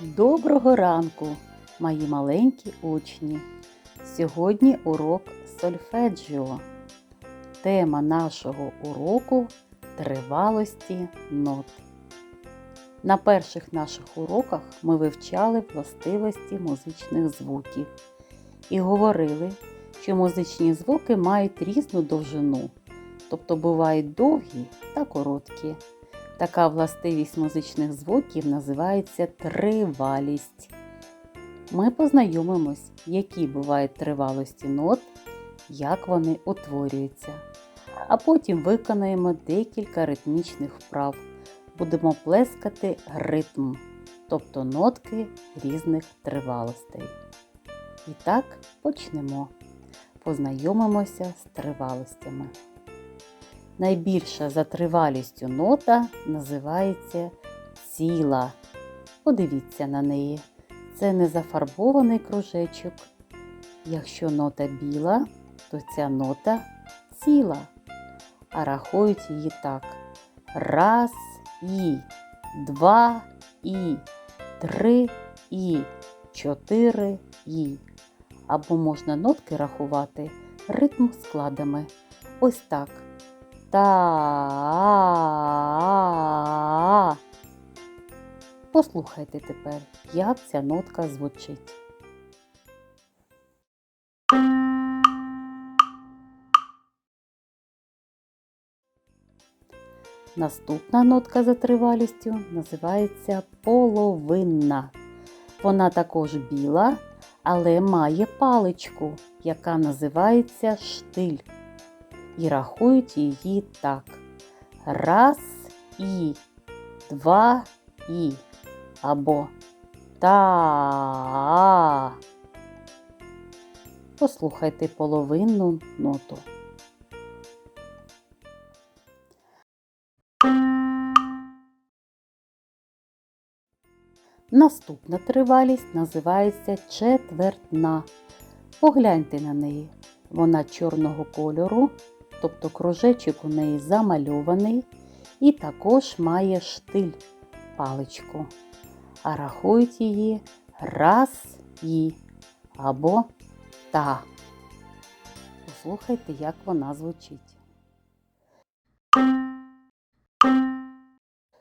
Доброго ранку, мої маленькі учні! Сьогодні урок сольфеджіо. Тема нашого уроку тривалості нот. На перших наших уроках ми вивчали властивості музичних звуків і говорили, що музичні звуки мають різну довжину, тобто бувають довгі та короткі. Така властивість музичних звуків називається тривалість. Ми познайомимось, які бувають тривалості нот, як вони утворюються. А потім виконаємо декілька ритмічних вправ. Будемо плескати ритм, тобто нотки різних тривалостей. І так почнемо. Познайомимося з тривалостями. Найбільша за тривалістю нота називається ціла. Подивіться на неї. Це не зафарбований кружечок. Якщо нота біла, то ця нота ціла. А рахують її так. Раз і, два і, три і, чотири і. Або можна нотки рахувати ритм складами. Ось так та. Послухайте тепер, як ця нотка звучить. Наступна нотка за тривалістю називається половинна. Вона також біла, але має паличку, яка називається штиль і рахують її так. Раз і, два і або та. Послухайте половинну ноту. Наступна тривалість називається четвертна. Погляньте на неї. Вона чорного кольору тобто кружечок у неї замальований і також має штиль паличку. А рахують її раз і або та. Послухайте, як вона звучить.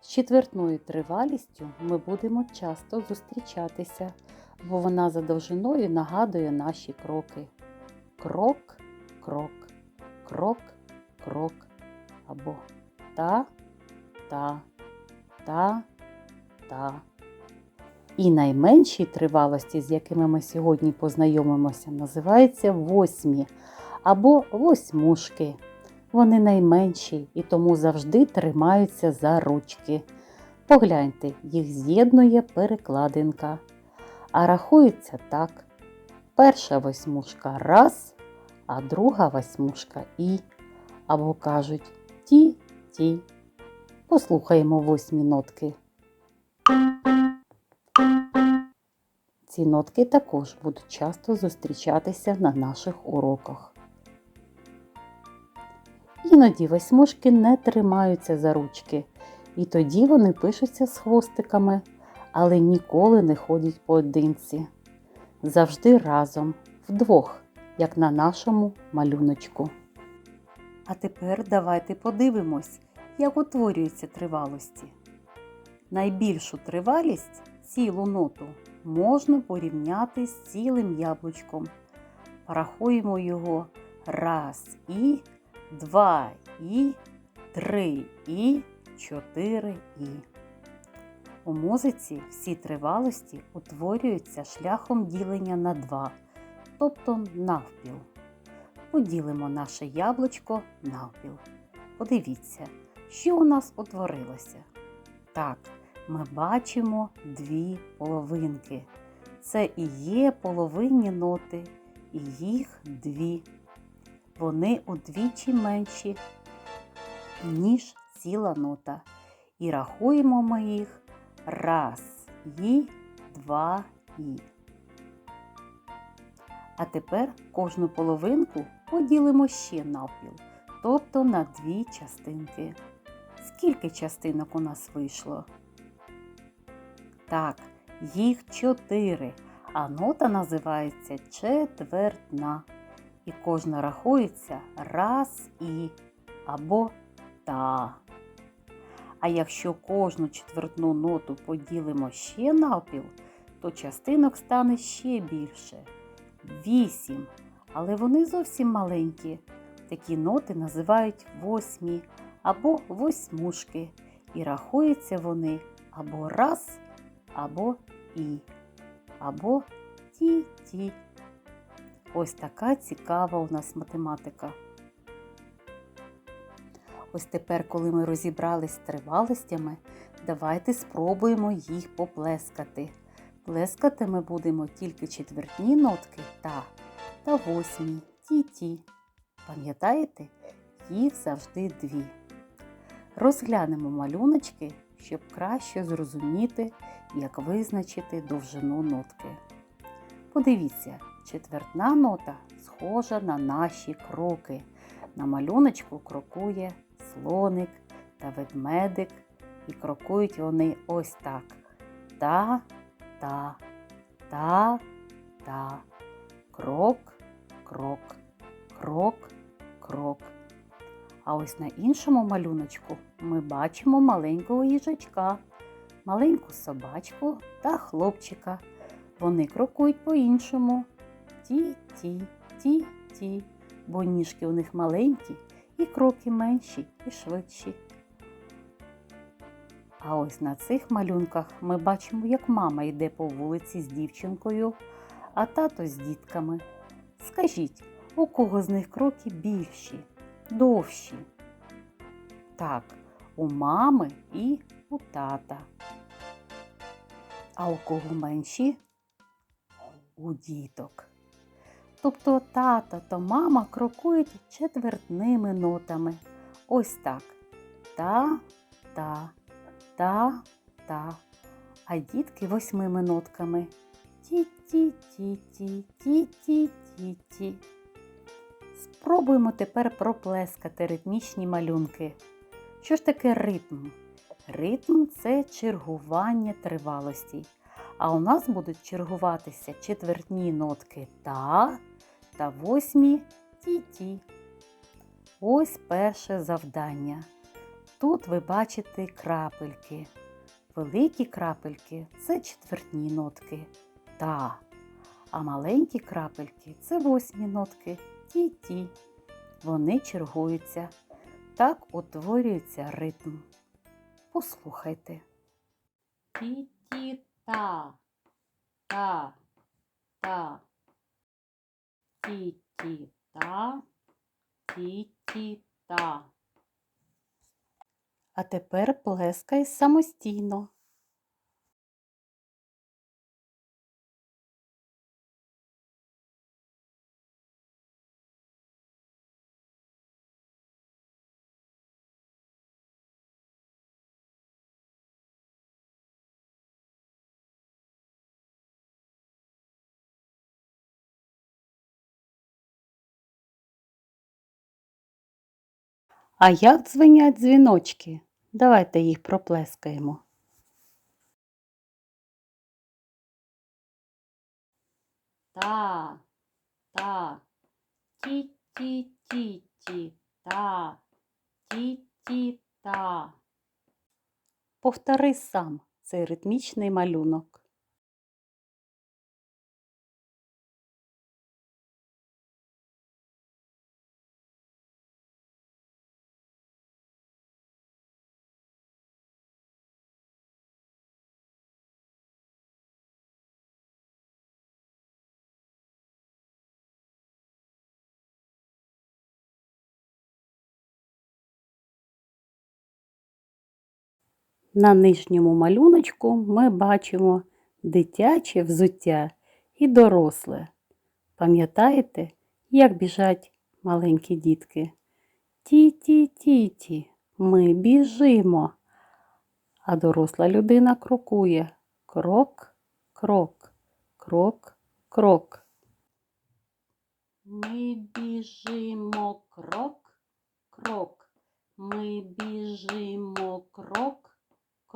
З четвертною тривалістю ми будемо часто зустрічатися, бо вона за довжиною нагадує наші кроки. Крок, крок крок, крок або та, та, та, та. І найменші тривалості, з якими ми сьогодні познайомимося, називаються восьмі або восьмушки. Вони найменші і тому завжди тримаються за ручки. Погляньте, їх з'єднує перекладинка. А рахується так. Перша восьмушка раз, а друга восьмушка І. Або кажуть ті-ті. Послухаємо восьмі нотки. Ці нотки також будуть часто зустрічатися на наших уроках. Іноді восьмушки не тримаються за ручки, і тоді вони пишуться з хвостиками, але ніколи не ходять поодинці. Завжди разом, вдвох як на нашому малюночку. А тепер давайте подивимось, як утворюються тривалості. Найбільшу тривалість цілу ноту можна порівняти з цілим яблучком. Порахуємо його раз і, два і, три і, чотири і. У музиці всі тривалості утворюються шляхом ділення на два тобто навпіл. Поділимо наше яблучко навпіл. Подивіться, що у нас утворилося. Так, ми бачимо дві половинки. Це і є половинні ноти, і їх дві. Вони удвічі менші, ніж ціла нота. І рахуємо ми їх раз і два і. А тепер кожну половинку поділимо ще навпіл, тобто на дві частинки. Скільки частинок у нас вийшло? Так, Їх чотири, а нота називається четвертна. І кожна рахується раз і або та. А якщо кожну четвертну ноту поділимо ще навпіл, то частинок стане ще більше. Вісім. Але вони зовсім маленькі. Такі ноти називають восьмі або восьмушки. І рахуються вони або раз, або і, або ті-ті. Ось така цікава у нас математика. Ось тепер, коли ми розібрались з тривалостями, давайте спробуємо їх поплескати. Плескати ми будемо тільки четвертні нотки та та восьмі ті-ті. Пам'ятаєте, їх завжди дві. Розглянемо малюночки, щоб краще зрозуміти, як визначити довжину нотки. Подивіться, четвертна нота схожа на наші кроки. На малюночку крокує слоник та ведмедик, і крокують вони ось так. Та, та, та, та. Крок, крок, крок, крок. А ось на іншому малюночку ми бачимо маленького їжачка, маленьку собачку та хлопчика. Вони крокують по-іншому. Ті-ті, ті-ті, бо ніжки у них маленькі і кроки менші і швидші. А ось на цих малюнках ми бачимо, як мама йде по вулиці з дівчинкою, а тато з дітками. Скажіть, у кого з них кроки більші, довші? Так, у мами і у тата. А у кого менші? У діток. Тобто тата та мама крокують четвертними нотами. Ось так. Та, та, та. А дітки восьмими нотками. Ті-ті-ті-ті, ті-ті-ті-ті. Спробуємо тепер проплескати ритмічні малюнки. Що ж таке ритм? Ритм це чергування тривалостей. А у нас будуть чергуватися четвертні нотки та та восьмі ті-ті. Ось перше завдання. Тут ви бачите крапельки. Великі крапельки це четвертні нотки та. А маленькі крапельки це восьмі нотки ті-ті. Вони чергуються. Так утворюється ритм. Послухайте. Ті-ті-та, та, та. Ті-ті-та, ті-ті-та. А тепер плескай самостійно. А як дзвенять дзвіночки? Давайте їх проплескаємо. Та, та, ті-ті-ті-ті, та, ті-ті-та. Повтори сам цей ритмічний малюнок. На нижньому малюночку ми бачимо дитяче взуття і доросле. Пам'ятаєте, як біжать маленькі дітки? Ті-ті-ті-ті, ми біжимо. А доросла людина крокує. Крок, крок, крок, крок. Ми біжимо крок, крок. Ми біжимо крок,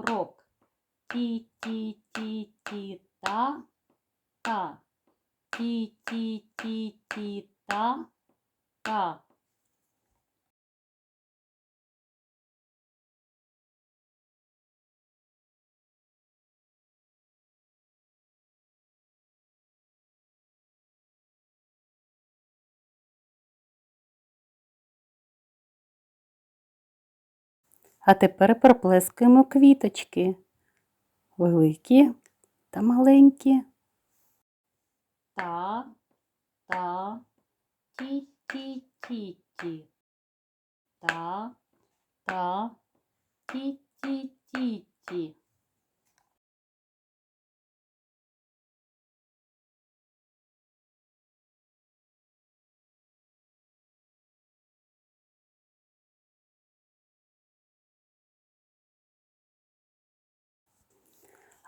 крок. Ті-ті-ті-ті-та. Та. Ті-ті-ті-ті-та. Та. А тепер проплескаємо квіточки. Великі та маленькі. Та, та, ті, ті, ті, ті. Та, та, ті, ті, ті, ті.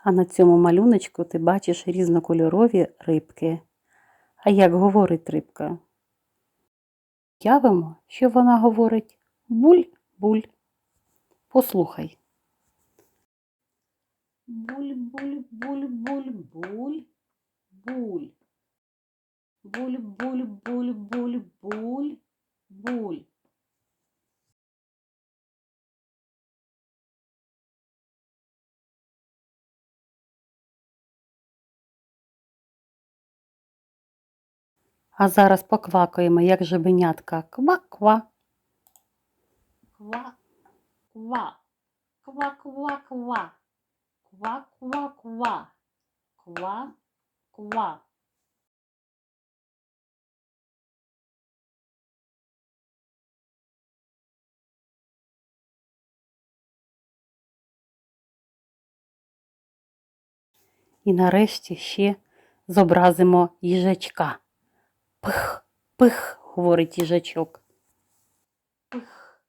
А на цьому малюночку ти бачиш різнокольорові рибки. А як говорить рибка? Явимо, що вона говорить буль-буль. Послухай. Буль-буль-буль-буль-буль. Буль. Буль-буль-буль-буль-буль. Буль. А зараз поквакаємо, як жебенятка. Ква-ква. Ква, ква, ква-ква-ква. Ква-ква-ква. Ква-ква. І нарешті ще зобразимо їжачка. Пих, пих, говорить їжачок. Пих,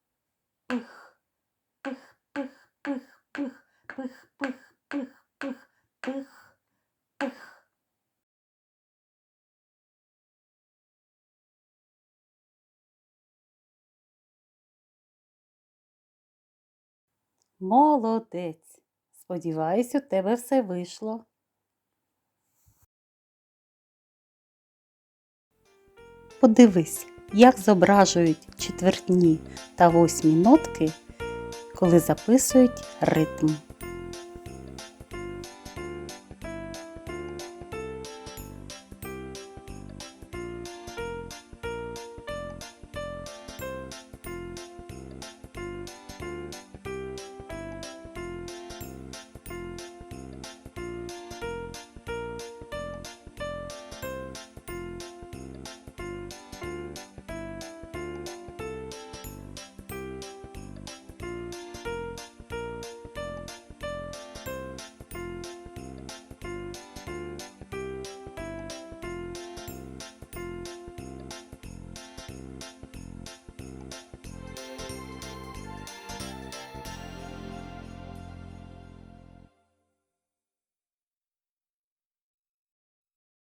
пих, пих, пих, пих, пих, пих, пих, пих, пих, пих, пих. Молодець. Сподіваюсь, у тебе все вийшло. Подивись, як зображують четвертні та восьмі нотки, коли записують ритм.